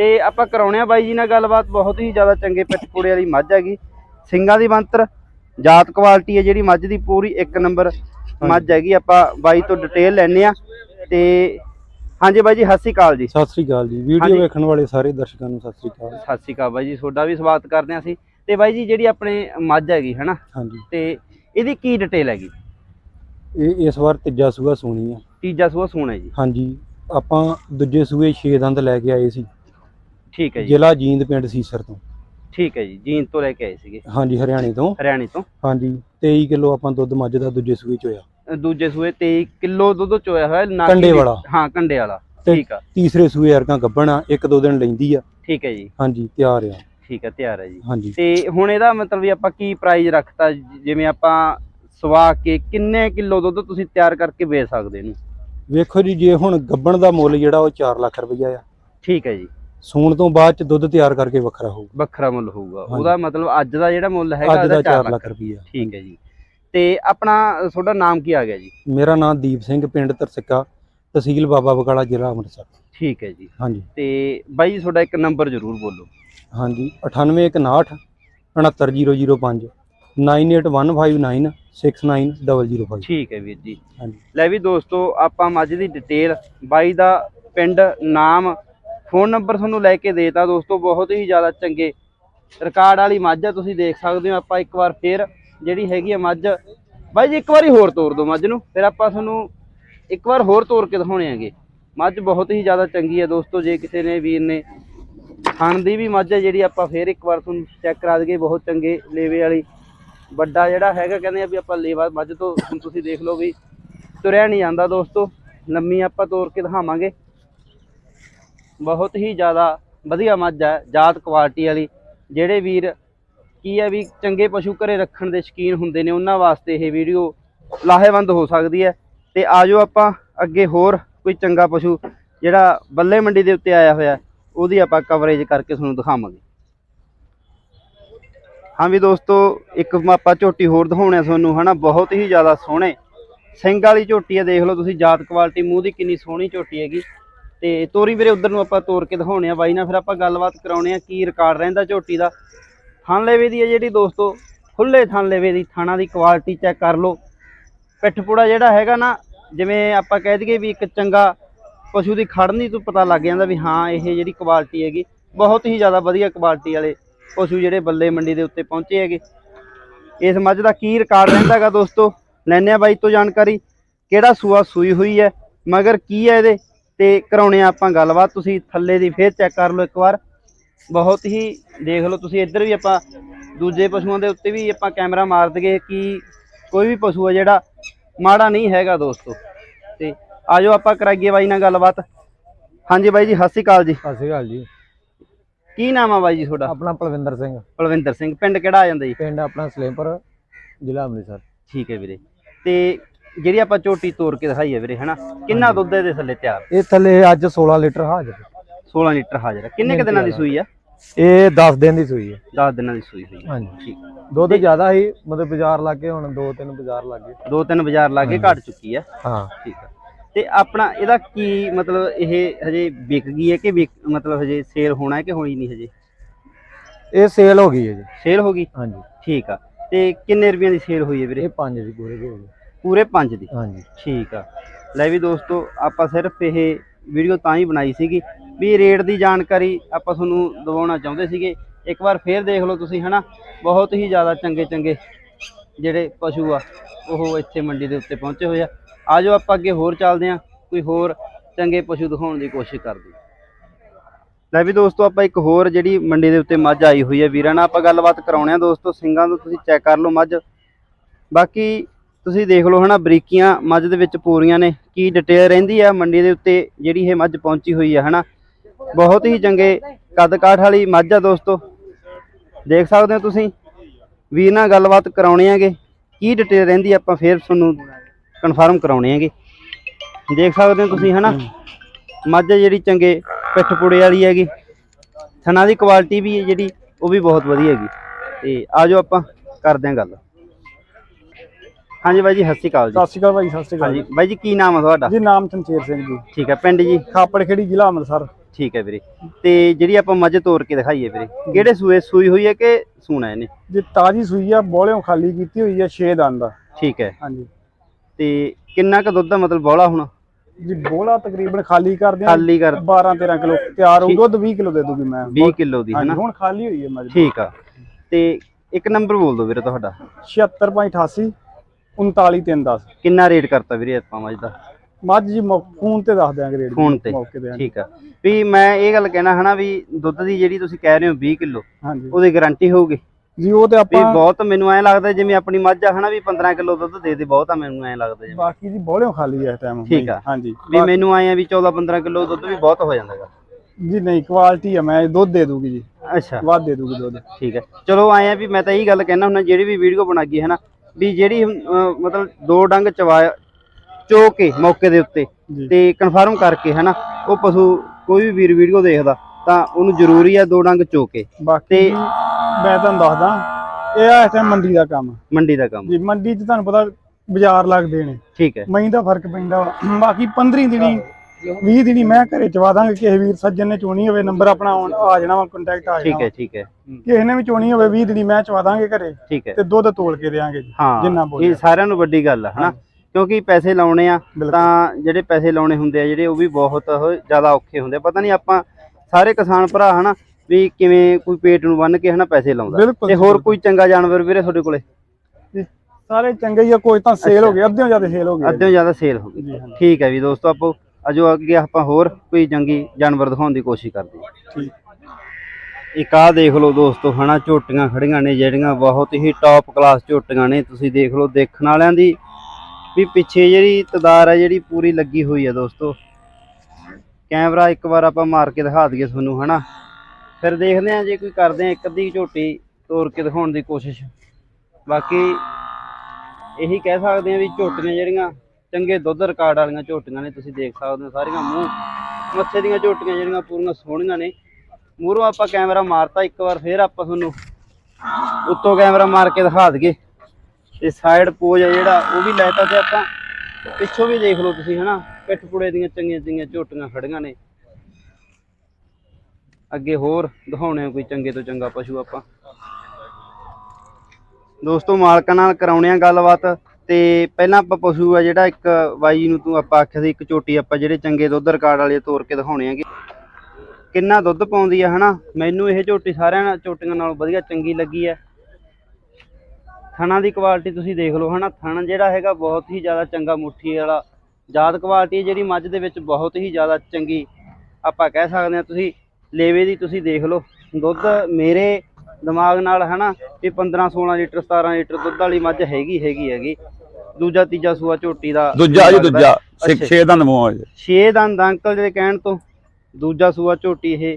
ਤੇ ਆਪਾਂ ਕਰਾਉਣੇ ਆ ਬਾਈ ਜੀ ਨਾਲ ਗੱਲਬਾਤ ਬਹੁਤ ਹੀ ਜ਼ਿਆਦਾ ਚੰਗੇ ਪਿੱਠ ਪੂੜੇ ਵਾਲੀ ਮੱਝ ਹੈਗੀ। ਸਿੰਗਾਂ ਦੀ ਬੰਤਰ ਜਾਤ ਕੁਆਲਿਟੀ ਹੈ ਜਿਹੜੀ ਮੱਝ ਦੀ ਪੂਰੀ ਇੱਕ ਨੰਬਰ ਮੱਝ ਹੈਗੀ ਆਪਾਂ ਬਾਈ ਤੋਂ ਡਿਟੇਲ ਲੈਣੇ ਆ ਤੇ ਹਾਂਜੀ ਬਾਈ ਜੀ ਸਤਿ ਸ਼੍ਰੀ ਅਕਾਲ ਜੀ। ਸਤਿ ਸ੍ਰੀ ਅਕਾਲ ਜੀ। ਵੀਡੀਓ ਵੇਖਣ ਵਾਲੇ ਸਾਰੇ ਦਰਸ਼ਕਾਂ ਨੂੰ ਸਤਿ ਸ੍ਰੀ ਅਕਾਲ। ਸਤਿ ਸ਼੍ਰੀ ਅਕਾਲ ਬਾਈ ਜੀ ਤੁਹਾਡਾ ਵੀ ਸਵਾਗਤ ਕਰਦੇ ਹਾਂ ਅਸੀਂ। ਤੇ ਬਾਈ ਜੀ ਜਿਹੜੀ ਆਪਣੇ ਮੱਝ ਹੈਗੀ ਹਨਾ? ਹਾਂਜੀ। ਤੇ ਇਹਦੀ ਕੀ ਡਿਟੇਲ ਹੈਗੀ? ਇਹ ਇਸ ਵਾਰ ਤੀਜਾ ਸੂਆ ਸੋਣੀ ਆ। ਤੀਜਾ ਸੂਆ ਸੋਨਾ ਜੀ। ਹਾਂਜੀ। ਆਪਾਂ ਦੂਜੇ ਸੂਏ 6 ਦੰਦ ਲੈ ਕੇ ਆਏ ਸੀ। ਠੀਕ ਹੈ ਜੀ। ਜ਼ਿਲ੍ਹਾ ਜੀਂਦ ਪਿੰਡ ਸੀਸਰ ਤੋਂ। ਠੀਕ ਹੈ ਜੀ ਜੀਨ ਤੋਂ ਲੈ ਕੇ ਆਏ ਸੀਗੇ। ਹਾਂਜੀ ਹਰਿਆਣੇ ਤੋਂ। ਹਰਿਆਣੇ ਤੋਂ। ਹਾਂਜੀ 23 ਕਿਲੋ ਆਪਾਂ ਦੁੱਧ ਮੱਝ ਦਾ ਦੂਜੇ ਸੂਏ ਚ ਹੋਇਆ। ਅ, ਦੂਜੇ ਸੂਏ 23 ਕਿਲੋ ਦੁੱਧ ਚੋਇਆ ਹੋਇਆ ਨਾ ਕੰਡੇ ਵਾਲਾ। ਹਾਂ ਕੰਡੇ ਵਾਲਾ। ਠੀਕ ਆ। ਤੀਸਰੇ ਸੂਏ ਅਰਕਾਂ ਗੱਭਣਾ ਇੱਕ ਦੋ ਦਿਨ ਲੈਂਦੀ ਆ। ਠੀਕ ਹੈ ਜੀ। ਹਾਂਜੀ ਤਿਆਰ ਆ। ਠੀਕ ਹੈ ਤਿਆਰ ਹੈ ਜੀ। ਹਾਂਜੀ। ਤੇ ਹੁਣ ਇਹਦਾ ਮਤਲਬ ਵੀ ਆਪਾਂ ਕੀ ਪ੍ਰਾਈਸ ਰੱਖਤਾ? ਜਿਵੇਂ ਆਪਾਂ ਸਵਾ ਕੇ ਕਿੰਨੇ ਕਿਲੋ ਦੁੱਧ ਤੁਸੀਂ ਤਿਆਰ ਕਰਕੇ ਵੇਚ ਸਕਦੇ ਇਹਨੂੰ? ਵੇਖੋ ਜੀ ਜੇ ਹੁਣ ਗੱਭਣ ਦਾ ਮੁੱਲ ਜਿਹੜਾ ਉਹ 4 ਲੱਖ ਰੁਪਈਆ ਆ। ਠੀਕ ਹੈ ਜੀ। ਸੂਣ ਤੋਂ ਬਾਅਦ ਚ ਦੁੱਧ ਤਿਆਰ ਕਰਕੇ ਵੱਖਰਾ ਹੋਊ। ਵੱਖਰਾ ਮੁੱਲ ਹੋਊਗਾ। ਉਹਦਾ ਮਤਲਬ ਅੱਜ ਦਾ ਜਿਹੜਾ ਮੁੱਲ ਹੈਗਾ ਅੱਜ ਦਾ 4 4 ਲੱਖ ਰੁਪਈਆ। ਠੀਕ ਹੈ ਜੀ। ਤੇ ਆਪਣਾ ਤੁਹਾਡਾ ਨਾਮ ਕੀ ਆ ਗਿਆ ਜੀ? ਮੇਰਾ ਨਾਮ ਦੀਪ ਸਿੰਘ ਪਿੰਡ ਤਰਸਿੱਕਾ ਤਹਿਸੀਲ ਬਾਬਾ ਬਕਾਲਾ ਜ਼ਿਲ੍ਹਾ ਅੰਮ੍ਰਿਤਸਰ। ਠੀਕ ਹੈ ਜੀ। ਹਾਂਜੀ। ਤੇ ਬਾਈ ਜੀ ਤੁਹਾਡਾ ਇੱਕ ਨੰਬਰ ਜ਼ਰੂਰ ਬੋਲੋ। ਹਾਂਜੀ 9861 69005 98159 69005 ਠੀਕ ਹੈ ਵੀਰ ਜੀ। ਹਾਂਜੀ। ਲੈ ਵੀ ਦੋਸਤੋ ਆਪਾਂ ਮੱਝ ਦੀ ਡਿਟੇਲ ਬਾਈ ਦਾ ਪਿੰਡ ਨਾਮ ਫੋਨ ਨੰਬਰ ਤੁਹਾਨੂੰ ਲੈ ਕੇ ਦੇਤਾ ਦੋਸਤੋ, ਬਹੁਤ ਹੀ ਜ਼ਿਆਦਾ ਚੰਗੇ। ਰਿਕਾਰਡ ਵਾਲੀ ਮੱਝ ਆ, ਤੁਸੀਂ ਦੇਖ ਸਕਦੇ ਹੋ ਆਪਾਂ ਇੱਕ ਵਾਰ ਫੇਰ ਜਿਹੜੀ ਹੈਗੀ ਆ ਮੱਝ। ਬਾਈ ਜੀ, ਇੱਕ ਵਾਰੀ ਹੋਰ ਤੋਰ ਦਿਓ ਮੱਝ ਨੂੰ, ਫਿਰ ਆਪਾਂ ਤੁਹਾਨੂੰ ਇੱਕ ਵਾਰ ਹੋਰ ਤੋਰ ਕੇ ਦਿਖਾਉਣੇ ਆਗੇ ਮੱਝ ਬਹੁਤ ਹੀ ਜ਼ਿਆਦਾ ਚੰਗੀ ਹੈ ਦੋਸਤੋ, ਜੇ ਕਿਸੇ ਨੇ ਵੀਰ ਨੇ ਖਾਣ ਦੀ ਵੀ ਮੱਝ ਹੈ ਜਿਹੜੀ ਆਪਾਂ ਫੇਰ ਇੱਕ ਵਾਰ ਤੁਹਾਨੂੰ ਚੈੱਕ ਕਰਾ ਦਈਏ, ਬਹੁਤ ਚੰਗੇ ਲੇਵੇ ਵਾਲੀ। ਵੱਡਾ ਜਿਹੜਾ ਹੈਗਾ, ਕਹਿੰਦੇ ਆ ਵੀ ਆਪਾਂ ਲੇਵਾ ਮੱਝ ਤੋਂ ਤੁਸੀਂ ਦੇਖ ਲਓ ਵੀ ਤੁਰਿਆ ਨਹੀਂ ਜਾਂਦਾ ਦੋਸਤੋ। ਲੰਮੀ ਆਪਾਂ ਤੋਰ ਕੇ ਦਿਖਾਵਾਂਗੇ। ਬਹੁਤ ਹੀ ਜ਼ਿਆਦਾ ਵਧੀਆ ਮੱਝ ਹੈ, ਜਾਤ ਕੁਆਲਿਟੀ ਵਾਲੀ। ਜਿਹੜੇ ਵੀਰ ਕੀ ਹੈ ਵੀ ਚੰਗੇ ਪਸ਼ੂ ਘਰੇ ਰੱਖਣ ਦੇ ਸ਼ੌਕੀਨ ਹੁੰਦੇ ਨੇ, ਉਹਨਾਂ ਵਾਸਤੇ ਇਹ ਵੀਡੀਓ ਲਾਹੇਵੰਦ ਹੋ ਸਕਦੀ ਹੈ। ਤੇ ਆਜੋ ਆਪਾਂ ਅੱਗੇ ਹੋਰ ਕੋਈ ਚੰਗਾ ਪਸ਼ੂ ਜਿਹੜਾ ਬੱਲੇ ਮੰਡੀ ਦੇ ਉੱਤੇ ਆਇਆ ਹੋਇਆ ਉਹਦੀ ਆਪਾਂ ਕਵਰੇਜ ਕਰਕੇ ਤੁਹਾਨੂੰ ਦਿਖਾਵਾਂਗੇ। ਹਾਂ ਵੀ ਦੋਸਤੋ, ਇੱਕ ਆਪਾਂ ਝੋਟੀ ਹੋਰ ਦਿਖਾਉਣੇ ਆ ਤੁਹਾਨੂੰ, ਹਨਾ, ਬਹੁਤ ਹੀ ਜ਼ਿਆਦਾ ਸੋਹਣੇ। ਸਿੰਘ ਵਾਲੀ ਝੋਟੀ ਹੈ, ਦੇਖ ਲਓ ਤੁਸੀਂ, ਜਾਤ ਕੁਆਲਿਟੀ ਮੂੰਹ ਦੀ ਕਿੰਨੀ ਸੋਹਣੀ ਝੋਟੀ ਹੈਗੀ। ਤੇ ਤੋਰੀ ਵੀਰੇ ਉਧਰ ਨੂੰ ਆਪਾਂ ਤੋਰ ਕੇ ਦਿਖਾਉਣੇ ਆ। ਬਾਈ ਨਾਲ ਫਿਰ ਆਪਾਂ ਗੱਲਬਾਤ ਕਰਾਉਣੇ ਆ ਕੀ ਰਿਕਾਰਡ ਰਹਿੰਦਾ ਝੋਟੀ ਦਾ। ਥਣ ਲੇਵੇ ਦੀ ਹੈ ਜਿਹੜੀ ਦੋਸਤੋ ਖੁੱਲੇ ਥਣ ਲੇਵੇ ਦੀ, ਥਾਣਾ ਦੀ ਕੁਆਲਿਟੀ ਚੈੱਕ ਕਰ ਲਓ। ਪਿੱਠਪੂੜਾ ਜਿਹੜਾ ਹੈਗਾ ਨਾ, ਜਿਵੇਂ ਆਪਾਂ ਕਹਿ ਦਈਏ ਵੀ ਇੱਕ ਚੰਗਾ ਪਸ਼ੂ ਦੀ ਖੜਨੀ ਤੋਂ ਪਤਾ ਲੱਗ ਜਾਂਦਾ ਵੀ ਹਾਂ, ਇਹ ਜਿਹੜੀ ਕੁਆਲਿਟੀ ਹੈਗੀ, ਬਹੁਤ ਹੀ ਜ਼ਿਆਦਾ ਵਧੀਆ ਕੁਆਲਿਟੀ ਵਾਲੇ ਪਸ਼ੂ ਜਿਹੜੇ ਬੱਲੇ ਮੰਡੀ ਦੇ ਉੱਤੇ ਪਹੁੰਚੇ ਹੈਗੇ। ਇਸ ਮੱਝ ਦਾ ਕੀ ਰਿਕਾਰਡ ਰਹਿੰਦਾ ਹੈਗਾ ਦੋਸਤੋ? ਲੈਣੇ ਆ ਬਾਈ ਤੋਂ ਜਾਣਕਾਰੀ, ਕਿਹੜਾ ਸੂਆ ਸੂਈ ਹੋਈ ਹੈ, ਮਗਰ ਕੀ ਹੈ ਇਹਦੇ? ਤੇ ਕਰਾਉਣੇ ਆ ਆਪਾਂ ਗੱਲਬਾਤ। ਤੁਸੀਂ ਥੱਲੇ ਦੀ ਫੇਰ ਚੈੱਕ ਕਰ ਲਓ ਇੱਕ ਵਾਰ। ਬਹੁਤ ਹੀ ਦੇਖ ਲਓ ਤੁਸੀਂ ਇੱਧਰ ਵੀ ਆਪਾਂ ਦੂਜੇ ਪਸ਼ੂਆਂ ਦੇ ਉੱਤੇ ਵੀ ਆਪਾਂ ਕੈਮਰਾ ਮਾਰ ਦਈਏ ਕਿ ਕੋਈ ਵੀ ਪਸ਼ੂ ਹੈ ਜਿਹੜਾ ਮਾੜਾ ਨਹੀਂ ਹੈਗਾ ਦੋਸਤੋ। ਤੇ ਆਜੋ ਆਪਾਂ ਕਰਾਈਏ ਬਾਈ ਨਾਲ ਗੱਲਬਾਤ। ਹਾਂਜੀ ਬਾਈ ਜੀ ਸਤਿ ਸ਼੍ਰੀ ਅਕਾਲ ਜੀ। ਸਤਿ ਸ੍ਰੀ ਅਕਾਲ ਜੀ। ਕੀ ਨਾਮ ਆ ਬਾਈ ਜੀ ਤੁਹਾਡਾ? ਆਪਣਾ ਪਲਵਿੰਦਰ ਸਿੰਘ। ਪਲਵਿੰਦਰ ਸਿੰਘ ਪਿੰਡ ਕਿਹੜਾ ਆ ਜਾਂਦਾ ਜੀ? ਪਿੰਡ ਆਪਣਾ ਸਲੇਮਪੁਰ ਜ਼ਿਲ੍ਹਾ ਅੰਮ੍ਰਿਤਸਰ। ਠੀਕ ਹੈ ਵੀਰੇ। ਤੇ ਜਿਹੜੀ ਆਪਾਂ ਝੋਟੀ ਤੋੜ ਕੇ ਦਿਖਾਈ ਹੈ ਵੀਰੇ ਹਨਾ? ਕਿੰਨਾ ਦੁੱਧ ਇਹਦੇ ਥੱਲੇ ਤਿਆਰ? ਇਹ ਥੱਲੇ ਅੱਜ 16 ਲੀਟਰ ਹਾਜ਼ਰ 16 ਲੀਟਰ ਹਾਜ਼ਰ ਹੈ। ਕਿੰਨੇ ਕੁ ਦਿਨਾਂ ਦੀ ਸੂਈ ਆ? ਇਹ 10 ਦਿਨ ਦੀ ਸੂਈ ਹੈ। 10 ਦਿਨਾਂ ਦੀ ਸੂਈ ਹੋਈ ਹੈ। ਹਾਂਜੀ। ਠੀਕ। ਦੁੱਧ ਜ਼ਿਆਦਾ ਹੀ ਮਤਲਬ ਬਾਜ਼ਾਰ ਲੱਗੇ ਹੁਣ ਦੋ ਤਿੰਨ ਬਾਜ਼ਾਰ ਲੱਗੇ ਦੋ ਤਿੰਨ ਬਾਜ਼ਾਰ ਲਾ ਕੇ ਘਟ ਚੁੱਕੀ ਹੈ ਹਾਂ। ਠੀਕ ਹੈ ਤੇ ਆਪਣਾ ਇਹਦਾ ਕੀ ਮਤਲਬ ਇਹ ਹਜੇ ਵਿਕ ਗਈ ਹੈ ਕਿ ਵਿਕ ਮਤਲਬ ਹਜੇ ਸੇਲ ਹੋਣਾ ਹੈ ਕਿ ਹੋਣੀ ਨਹੀਂ ਹਜੇ? ਇਹ ਸੇਲ ਹੋ ਗਈ ਹੈ ਜੀ। ਸੇਲ ਹੋ ਗਈ? ਹਾਂਜੀ। ਠੀਕ ਆ। ਤੇ ਕਿੰਨੇ ਰੁਪਈਆਂ ਦੀ ਸੇਲ ਹੋਈ ਹੈ ਵੀਰੇ? ਇਹ ਪੰਜ ਦੀ ਪੂਰੇ ਹੋ ਗਈ। ਪੂਰੇ 5 ਦੀ। ਹਾਂਜੀ। ਠੀਕ ਆ। ਲੈ ਵੀ ਦੋਸਤੋ ਆਪਾਂ ਸਿਰਫ ਇਹ ਵੀਡੀਓ ਤਾਂ ਹੀ ਬਣਾਈ ਸੀਗੀ ਵੀ ਰੇਟ ਦੀ ਜਾਣਕਾਰੀ ਆਪਾਂ ਤੁਹਾਨੂੰ ਦਿਵਾਉਣਾ ਚਾਹੁੰਦੇ ਸੀਗੇ। ਇੱਕ ਵਾਰ ਫੇਰ ਦੇਖ ਲਓ ਤੁਸੀਂ ਹਨਾ? ਬਹੁਤ ਹੀ ਜ਼ਿਆਦਾ ਚੰਗੇ ਚੰਗੇ ਜਿਹੜੇ ਪਸ਼ੂ ਆ ਉਹ ਇੱਥੇ ਮੰਡੀ ਦੇ ਉੱਤੇ ਪਹੁੰਚੇ ਹੋਏ ਆ। ਆਜੋ ਆਪਾਂ ਅੱਗੇ ਹੋਰ ਚੱਲਦੇ ਆ ਕੋਈ ਹੋਰ ਚੰਗੇ ਪਸ਼ੂ ਦਿਖਾਉਣ ਦੀ ਕੋਸ਼ਿਸ਼ ਕਰਦੇ। ਲੈ ਵੀ ਦੋਸਤੋ ਆਪਾਂ ਇੱਕ ਹੋਰ ਜਿਹੜੀ ਮੰਡੀ ਦੇ ਉੱਤੇ ਮੱਝ ਆਈ ਹੋਈ ਹੈ ਵੀਰਾਂ ਨਾਲ ਆਪਾਂ ਗੱਲਬਾਤ ਕਰਾਉਣੇ ਆ ਦੋਸਤੋ। ਸਿੰਘਾਂ ਤੋਂ ਤੁਸੀਂ ਚੈੱਕ ਕਰ ਲਓ ਮੱਝ। ਬਾਕੀ ਤੁਸੀਂ ਦੇਖ ਲਓ ਹਨਾ, ਬਰੀਕੀਆਂ ਮੱਝ ਦੇ ਵਿੱਚ ਪੂਰੀਆਂ ਨੇ, ਕੀ ਡਿਟੇਲ ਰਹਿੰਦੀ ਆ ਮੰਡੀ ਦੇ ਉੱਤੇ ਜਿਹੜੀ ਇਹ ਮੱਝ ਪਹੁੰਚੀ ਹੋਈ ਆ, ਹਨਾ। ਬਹੁਤ ਹੀ ਚੰਗੇ ਕੱਦ ਕਾਠ ਵਾਲੀ ਮੱਝ ਆ ਦੋਸਤੋ। ਦੇਖ ਸਕਦੇ ਹੋ ਤੁਸੀਂ, ਵੀਰ ਨਾਲ ਗੱਲਬਾਤ ਕਰਾਉਣੇ ਆਗੇ। ਕੀ ਡਿਟੇਲ ਰਹਿੰਦੀ ਆਪਾਂ ਫੇਰ ਤੁਹਾਨੂੰ ਕਨਫਰਮ ਕਰਾਉਣੇ ਆਗੇ। ਦੇਖ ਸਕਦੇ ਹੋ ਤੁਸੀਂ, ਹਨਾ। ਮੱਝ ਜਿਹੜੀ ਚੰਗੇ ਪਿੱਠ ਪੁੜੇ ਵਾਲੀ ਹੈਗੀ। ਥਣਾ ਦੀ ਕੁਆਲਿਟੀ ਵੀ ਜਿਹੜੀ, ਉਹ ਵੀ ਬਹੁਤ ਵਧੀਆ ਹੈਗੀ। ਤੇ ਆਜੋ ਆਪਾਂ, ਕਰਦੇ ਹਾਂ ਗੱਲ। ਹਾਂਜੀ ਬਾਈ ਜੀ ਸਤਿ ਸ਼੍ਰੀ ਅਕਾਲ ਜੀ। ਸਤਿ ਸ਼੍ਰੀ ਅਕਾਲ ਭਾਈ ਸਤਿ ਸ਼੍ਰੀ ਹਾਂਜੀ ਬਾਈ ਜੀ ਕੀ ਨਾਮ ਆ ਤੁਹਾਡਾ? ਜੀ ਨਾਮ ਚਮਚੇਰ ਸਿੰਘ ਜੀ। ਠੀਕ ਹੈ ਪਿੰਡ ਜੀ? ਖਾਪੜ ਖੇੜੀ ਜ਼ਿਲ੍ਹਾ ਅੰਮ੍ਰਿਤਸਰ। ਠੀਕ ਹੈ ਵੀਰੇ। ਤੇ ਜਿਹੜੀ ਆਪਾਂ ਮੱਝ ਤੋੜ ਕੇ ਦਿਖਾਈਏ ਵੀਰੇ ਕਿਹੜੇ ਸੂਏ ਸੂਈ ਹੋਈ ਹੈ ਕਿ ਸੂਣਾ ਇਹਨੇ? ਜੀ ਤਾਜੀ ਸੂਈ ਆ ਬੋਲਿਓ ਖਾਲੀ ਕੀਤੀ ਹੋਈ ਆ 6 ਦੰਦ ਦਾ ਠੀਕ ਹੈ। ਹਾਂਜੀ। ਤੇ ਕਿੰਨਾ ਕੁ ਦੁੱਧ ਦਾ ਮਤਲਬ ਬੋਲਾ ਹੁਣ? ਜੀ ਬੋਲਾ ਤਕਰੀਬਨ ਖਾਲੀ ਕਰਦੇ ਆ। ਖਾਲੀ ਕਰ 12 13 ਕਿਲੋ ਤਿਆਰ ਹੋ ਦੁੱਧ 20 ਕਿਲੋ ਦੇ ਦੂਗੀ ਮੈਂ। 20 ਕਿਲੋ ਦੀ ਹਨਾ? ਹੁਣ ਖਾਲੀ ਹੋਈ ਹੈ ਮੱਝ। ਠੀਕ ਆ। ਤੇ ਇੱਕ ਨੰਬਰ ਬੋਲ ਦਿਓ ਵੀਰੇ ਤੁਹਾਡਾ। 76588 39310 ਕਿੰਨਾ ਰੇਟ ਕਰਤਾ ਵੀਰੇ ਆਪਾਂ ਮੱਝ ਦਾ? ਮੱਝ ਜੀ ਫੋਨ ਤੇ ਦੱਸ ਦਿਆਂਗੇ ਰੇਟ ਫੋਨ ਤੇ। ਮੌਕੇ ਤੇ ਹਾਂਜੀ। ਠੀਕ ਆ। ਵੀ ਮੈਂ ਇਹ ਗੱਲ ਕਹਿਣਾ ਹਨਾ ਵੀ ਦੁੱਧ ਦੀ ਜਿਹੜੀ ਤੁਸੀਂ ਕਹਿ ਰਹੇ ਹੋ 20 ਕਿਲੋ ਉਹਦੀ ਗਾਰੰਟੀ ਹੋਊਗੀ? ਜੀ ਉਹ ਤੇ ਆਪਾਂ ਬਹੁਤ ਮੈਨੂੰ ਐ ਲੱਗਦਾ ਜਿਵੇਂ ਆਪਣੀ ਮੱਝ ਆ ਹਨਾ ਵੀ 15 ਕਿਲੋ ਦੁੱਧ ਦੇ ਦੇ ਬਹੁਤ ਆ ਮੈਨੂੰ ਐ ਲੱਗਦਾ ਜਿਵੇਂ। ਬਾਕੀ ਜੀ ਬੋਲਿਓ ਖਾਲੀ ਇਸ ਟਾਈਮ ਠੀਕ ਆ। ਹਾਂਜੀ। ਵੀ ਮੈਨੂੰ ਆਏ ਆ ਵੀ 14 15 ਕਿਲੋ ਦੁੱਧ ਵੀ ਬਹੁਤ ਹੋ ਜਾਂਦਾ ਹੈਗਾ ਜੀ ਨਹੀਂ ਕੁਆਲਿਟੀ ਹੈ ਮੈਂ ਦੁੱਧ ਦੇ ਦੂਗੀ ਜੀ। ਅੱਛਾ। ਵੱਧ ਦੇ ਦੂਗੀ ਦੁੱਧ। ਠੀਕ ਹੈ ਚਲੋ ਆਏ ਆ ਵੀ ਮੈਂ ਤਾਂ ਇਹੀ ਗੱਲ ਕਹਿਣਾ ਹੁੰਦਾ ਜਿਹੜੀ ਵੀ ਵੀਡੀਓ ਬਣਾਗੀ ਹੈ ਨਾ ਵੀ ਜਿਹੜੀ ਅਹ, ਮਤਲਬ ਦੋ ਡੰਗ ਚਵਾ ਚੋ ਕੇ ਮੌਕੇ ਦੇ ਉੱਤੇ ਤੇ ਕਨਫਰਮ ਕਰਕੇ ਹੈ ਨਾ ਉਹ ਪਸ਼ੂ ਕੋਈ ਵੀ ਵੀਰ ਵੀਡੀਓ ਦੇਖਦਾ ਤਾਂ ਉਹਨੂੰ ਜ਼ਰੂਰੀ ਆ ਦੋ ਡੰਗ ਚੋ ਕੇ। ਬਾਕੀ ਤੇ- ਮੈਂ ਤੁਹਾਨੂੰ ਦੱਸਦਾ ਇਹ ਆ ਇਸ ਟਾਈਮ ਮੰਡੀ ਦਾ ਕੰਮ। ਮੰਡੀ ਦਾ ਕੰਮ। ਜੀ ਮੰਡੀ 'ਚ ਤੁਹਾਨੂੰ ਪਤਾ ਬਾਜ਼ਾਰ ਲੱਗਦੇ ਨੇ। ਠੀਕ ਹੈ। ਮਹੀਂ ਦਾ ਫ਼ਰਕ ਪੈਂਦਾ ਵਾ। ਬਾਕੀ 15 ਦਿਨੀ 20 ਦਿਨੀ ਮੈਂ ਘਰੇ ਚਵਾ ਦਾਂਗੇ ਕਿਸੇ ਵੀਰ ਸੱਜਣ ਨੇ ਚੋਣੀ ਹੋਵੇ ਨੰਬਰ ਆਪਣਾ ਆਉਣ- ਆ ਜਾਣਾ ਵਾ ਕੰਟੈਕਟ ਆ ਠੀਕ ਜਾਣਾ ਹੈ ਠੀਕ ਹੈ। ਕਿਸੇ ਨੇ ਵੀ ਚੋਣੀ ਹੋਵੇ 20 ਦਿਨੀ ਮੈਂ ਚਵਾ ਦਾਂਗੇ ਘਰੇ ਠੀਕ ਹੈ। ਤੇ ਦੁੱਧ ਤੋਲ ਕੇ ਦੇਾਂਗੇ ਜੀ ਜਿੰਨਾ ਹਾਂ ਬੋਲਿਆ। ਇਹ ਸਾਰਿਆਂ ਨੂੰ ਵੱਡੀ ਗੱਲ ਆ ਹਨਾ? ਕਿਉਂਕਿ ਪੈਸੇ ਲਾਉਣੇ ਆ ਬਿਲਕੁਲ। ਤਾਂ ਜਿਹੜੇ ਪੈਸੇ ਲਾਉਣੇ ਹੁੰਦੇ ਆ ਜਿਹੜੇ ਉਹ ਵੀ ਬਹੁਤ ਉਹ ਜ਼ਿਆਦਾ ਔਖੇ ਹੁੰਦੇ ਆ। ਪਤਾ ਨਹੀਂ ਆਪਾਂ ਸਾਰੇ ਕਿਸਾਨ ਭਰਾ ਹਨਾ ਵੀ ਕਿਵੇਂ ਕੋਈ ਪੇਟ ਨੂੰ ਬੰਨ ਕੇ ਹਨਾ ਪੈਸੇ ਲਾਉਂਦਾ। ਬਿਲਕੁਲ ਤੇ ਹੋਰ ਕੋਈ ਚੰਗਾ ਜਾਨਵਰ ਵੀਰੇ ਤੁਹਾਡੇ ਕੋਲੇ? ਸਾਰੇ ਚੰਗੇ ਹੀ ਆ ਕੋਈ ਤਾਂ ਸੇਲ ਹੋ ਗਏ ਅੱਧਿਓਂ ਜ਼ਿਆਦਾ ਸੇਲ ਹੋ ਗਏ। ਅੱਧਿਓਂ ਜ਼ਿਆਦਾ ਸੇਲ ਹੋ ਗਈ ਜੀ ਹਾਂਜੀ ਠੀਕ ਹੈ ਵੀ ਦੋਸਤੋ ਆਪੋ ਅਜੋ ਅੱਗੇ ਆਪਾਂ ਹੋਰ ਕੋਈ ਚੰਗੀ ਜਾਨਵਰ ਦਿਖਾਉਣ ਦੀ ਕੋਸ਼ਿਸ਼ ਕਰਦੇ ਇੱਕ ਆਹ ਦੇਖ ਲਓ ਦੋਸਤੋ ਹਨਾ ਝੋਟੀਆਂ ਖੜੀਆਂ ਨੇ ਜਿਹੜੀਆਂ ਬਹੁਤ ਹੀ ਟੌਪ ਕਲਾਸ ਝੋਟੀਆਂ ਨੇ। ਤੁਸੀਂ ਦੇਖ ਲਓ ਦੇਖਣ ਵਾਲਿਆਂ ਦੀ ਵੀ ਪਿੱਛੇ ਜਿਹੜੀ ਤਦਾਰ ਹੈ ਜਿਹੜੀ ਪੂਰੀ ਲੱਗੀ ਹੋਈ ਹੈ ਦੋਸਤੋ। ਕੈਮਰਾ ਇੱਕ ਵਾਰ ਆਪਾਂ ਮਾਰ ਕੇ ਦਿਖਾ ਦਈਏ ਤੁਹਾਨੂੰ ਹਨਾ। ਫਿਰ ਦੇਖਦੇ ਹਾਂ ਜੇ ਕੋਈ ਕਰਦੇ ਹਾਂ ਇੱਕ ਅੱਧੀ ਝੋਟੀ ਤੋੜ ਕੇ ਦਿਖਾਉਣ ਦੀ ਕੋਸ਼ਿਸ਼। ਬਾਕੀ ਇਹੀ ਕਹਿ ਸਕਦੇ ਹਾਂ ਵੀ ਝੋਟੀਆਂ ਜਿਹੜੀਆਂ ਚੰਗੇ ਦੁੱਧ ਰਿਕਾਰਡ ਵਾਲੀਆਂ ਝੋਟੀਆਂ ਨੇ, ਤੁਸੀਂ ਦੇਖ ਸਕਦੇ ਹੋ ਸਾਰੀਆਂ ਮੂੰਹ ਮੱਥੇ ਦੀਆਂ ਝੋਟੀਆਂ ਜਿਹੜੀਆਂ ਪੂਰੀਆਂ ਸੋਹਣੀਆਂ ਨੇ। ਮੂਹਰੋਂ ਆਪਾਂ ਕੈਮਰਾ ਮਾਰਤਾ, ਇੱਕ ਵਾਰ ਫੇਰ ਆਪਾਂ ਤੁਹਾਨੂੰ ਉੱਤੋਂ ਕੈਮਰਾ ਮਾਰ ਕੇ ਦਿਖਾ ਦਈਏ। ਤੇ ਸਾਈਡ ਪੋਜ ਹੈ ਜਿਹੜਾ, ਉਹ ਵੀ ਲੈਤਾ ਤੇ ਆਪਾਂ ਪਿੱਛੋਂ ਵੀ ਦੇਖ ਲਓ ਤੁਸੀਂ, ਹਨਾ? ਪਿੱਠ ਪੁੜੇ ਦੀਆਂ ਚੰਗੀਆਂ ਚੰਗੀਆਂ ਝੋਟੀਆਂ ਖੜੀਆਂ ਨੇ। ਅੱਗੇ ਹੋਰ ਦਿਖਾਉਣੇ ਆ ਕੋਈ ਚੰਗੇ ਤੋਂ ਚੰਗਾ ਪਸ਼ੂ ਆਪਾਂ। ਦੋਸਤੋ, ਮਾਲਕਾਂ ਨਾਲ ਕਰਾਉਣੇ ਆ ਗੱਲਬਾਤ। ਤੇ ਪਹਿਲਾਂ ਆਪਾਂ ਪਸ਼ੂ ਆ ਜਿਹੜਾ ਇੱਕ ਬਾਈ ਨੂੰ ਤੂੰ ਆਪਾਂ ਆਖਿਆ ਸੀ, ਇੱਕ ਝੋਟੀ ਆਪਾਂ ਜਿਹੜੇ ਚੰਗੇ ਦੁੱਧ ਰਿਕਾਰਡ ਵਾਲੇ ਤੋਰ ਕੇ ਦਿਖਾਉਣੇ ਆਗੇ ਕਿੰਨਾ ਦੁੱਧ ਪਾਉਂਦੀ ਆ, ਹਨਾ? ਮੈਨੂੰ ਇਹ ਝੋਟੀ ਸਾਰਿਆਂ ਨਾਲ ਝੋਟੀਆਂ ਨਾਲੋਂ ਵਧੀਆ ਚੰਗੀ ਲੱਗੀ ਆ। ਥਣਾ ਦੀ ਕੁਆਲਿਟੀ ਤੁਸੀਂ ਦੇਖ ਲਓ, ਹਨਾ? ਥਣ ਜਿਹੜਾ ਹੈਗਾ ਬਹੁਤ ਹੀ ਜ਼ਿਆਦਾ ਚੰਗਾ ਮੁੱਠੀ ਵਾਲਾ। ਜਾਤ ਕੁਆਲਿਟੀ ਜਿਹੜੀ ਮੱਝ ਦੇ ਵਿੱਚ ਬਹੁਤ ਹੀ ਜ਼ਿਆਦਾ ਚੰਗੀ ਆਪਾਂ ਕਹਿ ਸਕਦੇ ਹਾਂ ਤੁਸੀਂ ਲੇਵੇ ਦੀ ਤੁਸੀਂ ਦੇਖ ਲਓ। ਦੁੱਧ ਮੇਰੇ ਦਿਮਾਗ ਨਾਲ, ਹਨਾ? ਇਹ 15 16 ਲੀਟਰ 17 ਲੀਟਰ ਦੁੱਧ ਵਾਲੀ ਮੱਝ ਹੈਗੀ ਹੈਗੀ ਹੈਗੀ। ਦੂਜਾ ਤੀਜਾ ਸੂਆ ਝੋਟੀ ਦਾ ਦੂਜਾ ਜੀ। ਦੂਜਾ। ਅੱਛਾ। ਛੇ ਛੇ ਦੰਦ ਮੂੰਹ ਆ ਜੀ। ਛੇ ਦੰਦ ਅੰਕਲ ਜਿਹੜੇ ਕਹਿਣ ਤੋਂ। ਦੂਜਾ ਸੂਆ ਝੋਟੀ ਇਹ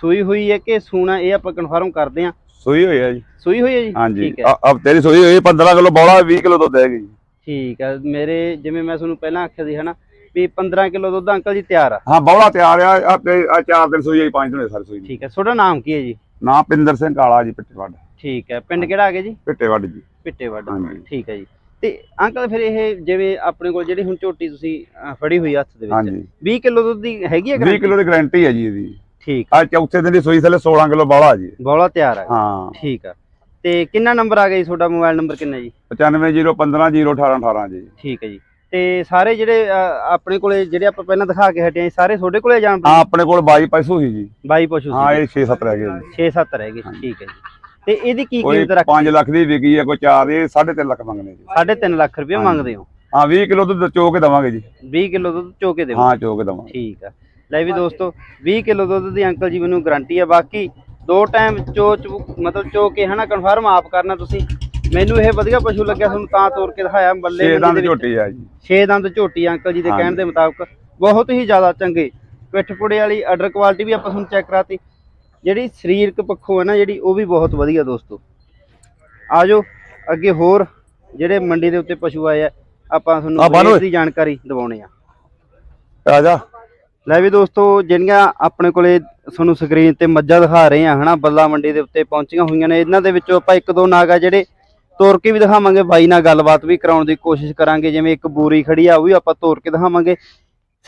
ਸੂਈ ਹੋਈ ਹੈ ਕਿ ਸੂਣਾ ਇਹ ਆਪਾਂ ਕਨਫਰਮ ਕਰਦੇ ਹਾਂ। ਸੂਈ ਹੋਈ ਹੈ ਜੀ। ਸੂਈ ਹੋਈ ਹੈ ਜੀ? ਹਾਂਜੀ। ਹੈ। ਹਫ਼ਤੇ ਦੀ ਸੂਈ ਹੋਈ 15 ਕਿਲੋ ਬੋਲਾ 20 ਕਿਲੋ ਦੁੱਧ ਹੈਗੀ ਜੀ। ਠੀਕ ਹੈ। ਮੇਰੇ ਜਿਵੇਂ ਮੈਂ ਤੁਹਾਨੂੰ ਪਹਿਲਾਂ ਆਖਿਆ ਸੀ ਹਨਾ ਵੀ 15 ਕਿਲੋ ਦੁੱਧ ਅੰਕਲ ਜੀ ਤਿਆਰ ਆ। ਹਾਂ ਬੌਲਾ ਤਿਆਰ ਆ। ਆ ਤੇ ਆ ਚਾਰ ਦਿਨ ਸੂਈ ਆ ਜੀ, ਪੰਜ ਦਿਨ ਹੋਏ ਸਾਰੇ ਸੂਈ। ਠੀਕ ਹੈ। ਤੁਹਾਡਾ ਨਾਮ ਕੀ ਹੈ ਜੀ? ਨਾਂ ਪਿੰਦਰ ਸਿੰਘ ਕਾਲਾ ਜੀ ਪਿੱਟੇਵੱਡ ਠੀਕ ਹੈ। ਪਿੰਡ ਕਿਹੜਾ ਆ ਗਿਆ ਜੀ। ਪਿੱਟੇਵੱਡ ਜੀ ਪਿੱਟੇਵੱਡ। ਠੀਕ ਹੈ ਜੀ। ਤੇ ਅੰਕਲ ਫਿਰ ਇਹ ਜਿਵੇਂ ਆਪਣੇ ਕੋਲ ਜਿਹੜੀ ਹੁਣ ਝੋਟੀ ਤੁਸੀਂ ਅਹ, ਫੜੀ ਹੋਈ ਹੱਥ ਦੇ ਵਿੱਚ ਹਾਂਜੀ। 20 ਕਿਲੋ ਦੁੱਧ ਦੀ ਹੈਗੀ ਹੈ 20 guarantee? ਕਿਲੋ ਦੀ ਗਾਰੰਟੀ ਹੈ ਜੀ ਇਹਦੀ। ਠੀਕ। ਆ ਚੌਥੇ ਦਿਨ ਦੀ ਸੂਈ ਥੱਲੇ 16 ਕਿਲੋ ਬੌਲਾ ਜੀ। ਬੋਲਾ ਤਿਆਰ ਹੈ ਹਾਂ। ਠੀਕ ਆ। ਤੇ ਕਿੰਨਾ ਨੰਬਰ ਆ ਗਿਆ ਜੀ ਤੁਹਾਡਾ ਮੋਬਾਈਲ ਨੰਬਰ ਕਿੰਨਾ ਜੀ? 9501501818 ਜੀ। ਠੀਕ ਹੈ ਜੀ। ਤੇ ਸਾਰੇ ਜਿਹੜੇ ਅਹ, ਆਪਣੇ ਕੋਲੇ ਜਿਹੜੇ ਆਪਾਂ ਪਹਿਲਾਂ ਦਿਖਾ ਕੇ ਹਟੇ ਆ ਸਾਰੇ ਤੁਹਾਡੇ ਕੋਲੇ ਜਾਣ ਹਾਂ ਆਪਣੇ ਕੋਲ 22 ਪੈਸੋ ਹੀ ਜੀ। ਬਾਈ ਪਸ਼ੂ ਹਾਂ ਇਹ 6-7 ਰਹਿ ਗਏ ਜੀ। 6-7 ਰਹਿ ਗਏ ਠੀਕ ਹੈ ਜੀ। ਤੇ ਇਹਦੀ ਕੀ ਕੀਮਤ ਰੱਖ? 5 ਲੱਖ ਦੀ ਵਿਕੀ ਹੈ ਕੋਈ 4 ਇਹ 3.5 ਲੱਖ ਮੰਗਨੇ ਜੀ। 3.5 ਲੱਖ ਰੁਪਏ। ਮੰਗਦੇ ਹੋ? ਹਾਂ 20 ਕਿਲੋ ਦੁੱਧ ਚੋ ਕੇ ਦਵਾਂਗੇ ਜੀ। 20 ਕਿਲੋ ਦੁੱਧ ਚੋਕੇ ਦਿਓ। ਹਾਂ ਚੋ ਕੇ ਦਵਾਂਗੇ। ਠੀਕ ਆ। ਲੈ ਵੀ ਦੋਸਤੋ 20 ਕਿਲੋ ਦੁੱਧ ਦੀ ਅੰਕਲ ਜੀ ਮੈਨੂੰ ਗਾਰੰਟੀ ਆ। ਬਾਕੀ ਦੋ ਟਾਈਮ ਚੋ ਚੋ ਮਤਲਬ ਚੋ ਕੇ ਹਨਾ ਕਨਫਰਮ ਆਪ ਕਰਨਾ ਤੁਸੀਂ। ਮੈਨੂੰ ਇਹ ਵਧੀਆ ਪਸ਼ੂ ਲੱਗਿਆ ਤੁਹਾਨੂੰ ਤਾਂ ਤੋਰ ਕੇ ਦਿਖਾਇਆ ਬੱਲੇ 6 ਮੰਡੀ ਦੰਦ। ਝੋਟੀ ਆ ਜੀ। ਛੇ ਦੰਦ ਝੋਟੀ ਅੰਕਲ ਜੀ ਦੇ। ਕਹਿਣ ਦੇ ਮੁਤਾਬਕ। ਬਹੁਤ ਹੀ ਜ਼ਿਆਦਾ ਚੰਗੇ। ਪਿੱਠ ਪੁੜੇ ਵਾਲੀ ਆਰਡਰ ਕੁਆਲਿਟੀ ਵੀ ਆਪਾਂ ਤੁਹਾਨੂੰ ਚੈੱਕ ਕਰਾਤੀ। ਜਿਹੜੀ ਸਰੀਰਕ ਪੱਖੋਂ ਹੈ ਨਾ ਜਿਹੜੀ ਉਹ ਵੀ ਬਹੁਤ ਵਧੀਆ ਦੋਸਤੋ। ਆਜੋ ਅੱਗੇ ਹੋਰ ਜਿਹੜੇ ਮੰਡੀ ਦੇ ਉੱਤੇ ਪਸ਼ੂ ਆਏ ਆ ਆਪਾਂ ਤੁਹਾਨੂੰ ਓਏ। ਦੀ ਜਾਣਕਾਰੀ ਦਿਵਾਉਣੇ ਆ। ਆ ਜਾ ਲੈ ਵੀ ਦੋਸਤੋ ਜਿਹੜੀਆਂ ਆਪਣੇ ਕੋਲੇ ਤੁਹਾਨੂੰ ਸਕਰੀਨ ਤੇ ਮੱਝਾਂ ਦਿਖਾ ਰਹੇ ਆ ਹਨਾ ਬੱਲਾ ਮੰਡੀ ਦੇ ਉੱਤੇ ਪਹੁੰਚੀਆਂ ਹੋਈਆਂ ਨੇ। ਇਹਨਾਂ ਦੇ ਵਿੱਚੋਂ ਆਪਾਂ ਇੱਕ ਦੋ ਨਾਗ ਆ ਜਿਹੜੇ ਤੋਰ ਕੇ ਵੀ ਦਿਖਾਵਾਂਗੇ। ਬਾਈ ਨਾਲ ਗੱਲਬਾਤ ਵੀ ਕਰਾਉਣ ਦੀ ਕੋਸ਼ਿਸ਼ ਕਰਾਂਗੇ ਜਿਵੇਂ ਇੱਕ ਬੂਰੀ ਖੜੀ ਆ ਉਹ ਵੀ ਆਪਾਂ ਤੋਰ ਕੇ ਦਿਖਾਵਾਂਗੇ।